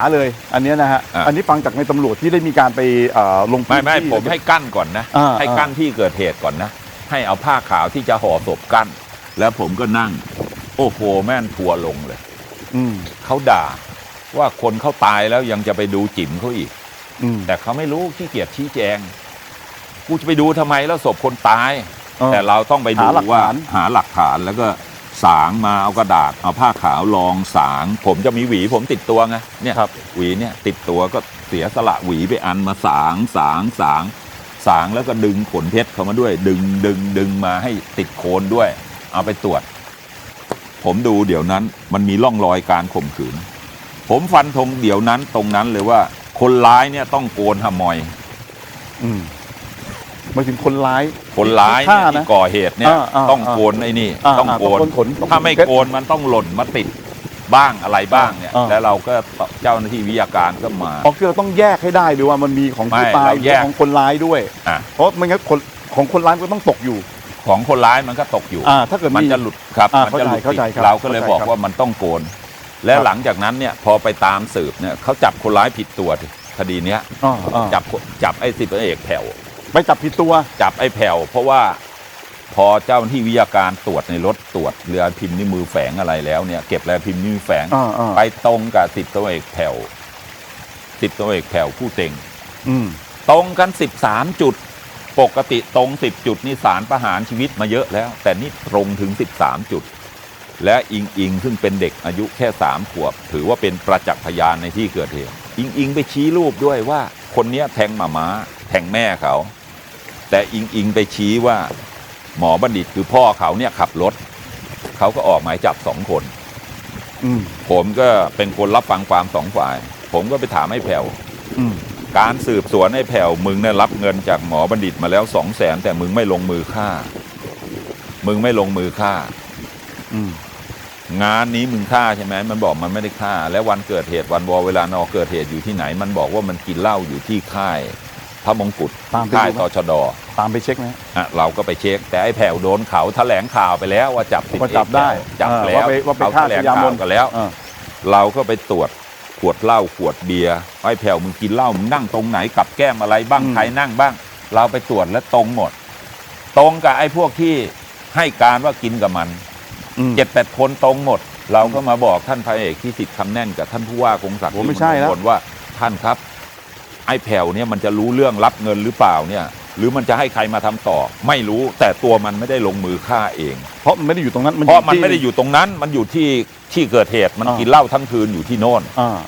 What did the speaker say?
หาเลยอันเนี้ยนะฮะอะ อันนี้ฟังจากในตำรวจที่ได้มีการไปเอ่อลงพื้ไม่นไม่ที่ ผมให้กั้นก่อนนะ อ่า ให้กั้นที่เกิดเหตุก่อนนะ ให้เอาผ้าขาวที่จะห่อศพกั้น แล้วผมก็นั่ง โอ้โหแม่นทัวร์ลงเลย อืมเขาด่าว่าคนเขาตายแล้วยังจะไปดูจิ๋มเขาอีก อืมแต่เขาไม่รู้ขี้เกียจชี้แจง กูจะไปดูทำไมแล้วศพคนตาย เออ แต่เราต้องไปดูหาหลักว่าฐาน หาหลักฐานแล้วก็ สางมาเอากระดาษเอาผ้าขาวรองสาง ผมจะมีหวีผมติดตัวไงเนี่ยครับหวีเนี่ยติดตัวก็เสียสละหวีไปอันมาสางสางสางสางแล้วก็ดึงขนเพชรเข้ามาด้วย ดึงดึงดึงมาให้ติดโคนด้วย เอาไปตรวจ ผมดูเดี๋ยวนั้นมันมีร่องรอยการข่มขืน ผมฟันธงเดี๋ยวนั้นตรงนั้นเลยว่า คนร้ายเนี่ยต้องโกนหมอย อืม หมายถึงคนร้ายคนร้ายฆ่าเนี่ยนะที่ก่อเหตุเนี่ยอ่าอ่าต้องโกนไอ้นี่อ่าต้องโกนอ่าต้องโกนขนต้องถ้าไม่เพชรโกนมันต้องหล่นมาติดบ้างอะไรบ้างเนี่ยอ่า แล้วเราก็เจ้าหน้าที่วิทยาการก็มา เพราะคือเราต้องแยกให้ได้ด้วยว่ามันมีของผู้ไม่ตายเราแยก ของคนร้ายด้วย อะเพราะไม่งั้นคนของคนร้ายมันก็ต้องตกอยู่ ของคนร้ายมันก็ตกอยู่ อ่า ถ้าเกิดมันมีจะหลุดครับอ่ามันจะหลุดเข้าใจติดเข้าใจครับเราก็เลยเข้าใจบอกครับว่ามันต้องโกน และครับ หลังจากนั้นเนี่ยพอไปตามสืบเนี่ยเขาจับคนร้ายผิดตัวดิคดีเนี้ยอ่าอ่า จับจับไอ้สิบเอกแผ่ว ไปจับผิดตัว จับไอ้แผ่วเพราะว่าพอเจ้าหน้าที่วิทยาการตรวจในรถตรวจเรือพิมพ์นิ้วมือแฝงอะไรแล้วเนี่ยเก็บเรือพิมพ์นิ้วมือแฝง อ่าอ่า ไปตรงกับสิบตัวเอกแผ่วสิบตัวเอกแผ่วผู้เต็ง อืม ตรงกันสิบสามจุด ปกติตรงสิบจุดนี่สารประหารชีวิตมาเยอะแล้ว แต่นี่ตรงถึงสิบสามจุด และอิงอิงซึ่งเป็นเด็กอายุแค่สามขวบ ถือว่าเป็นประจักษ์พยานในที่เกิดเหตุอิงอิงไปชี้รูปด้วยว่า คนเนี้ยแทงหมาม้าแทงแม่เขา แต่อิงอิงไปชี้ว่าหมอบัณฑิตคือพ่อเขาเนี่ยขับรถ เขาก็ออกหมายจับสองคนอืมผมก็เป็นคนรับฟังความสองฝ่าย ผมก็ไปถามไอ้แผ่วอืมการสืบสวนไอ้แผ่วมึงเนี่ยรับเงินจากหมอบัณฑิตมาแล้วสองแสนแต่มึงไม่ลงมือฆ่า มึงไม่ลงมือฆ่าอืมงานนี้มึงฆ่าใช่ไหมมันบอกมันไม่ได้ฆ่า แล้ววันเกิดเหตุวันวอเวลานอเกิดเหตุอยู่ที่ไหน มันบอกว่ามันกินเหล้าอยู่ที่ค่ายพ ระมงกุฎตามไปค่ายดูไหม ตชดตามไปเช็คไหม อะเราก็ไปเช็ค แต่ไอ้แผ่วโดนเขาแถลงข่าวไปแล้วว่าจับสิบว่าจับได้จับอ่าแล้วว่าไปว่าไปเขาฆ่าแถลงชยามข่านวกันแล้วอ่าเราก็ไปตรวจขวดเหล้าขวดเบียร์ไอ้แผ่วมึงกินเหล้ามึงนั่งตรงไหนกับแก้มอะไรบ้างอืมใครนั่งบ้าง เราไปตรวจแล้วตรงหมด ตรงกับไอ้พวกที่ให้การว่ากินกับมันอืม เจ็ดแปดคนตรงหมด เราก็มาบอกท่านพระเอกที่ติดคำแน่นกับท่านผู้ว่าคงศักดิ์โอ้ไม่ใช่แล้วมงคว่าท่านครับ ไอ้แผ่วเนี่ยมันจะรู้เรื่องรับเงินหรือเปล่าเนี่ยหรือมันจะให้ใครมาทำต่อ ไม่รู้แต่ตัวมันไม่ได้ลงมือฆ่าเอง เพราะมันไม่ได้อยู่ตรงนั้นเพราะมันที่ไม่ได้อยู่ตรงนั้นมันอยู่ที่ที่เกิดเหตุมันอ่ากิกินเหล้าทั้งคืนอยู่ที่โน่นอ่า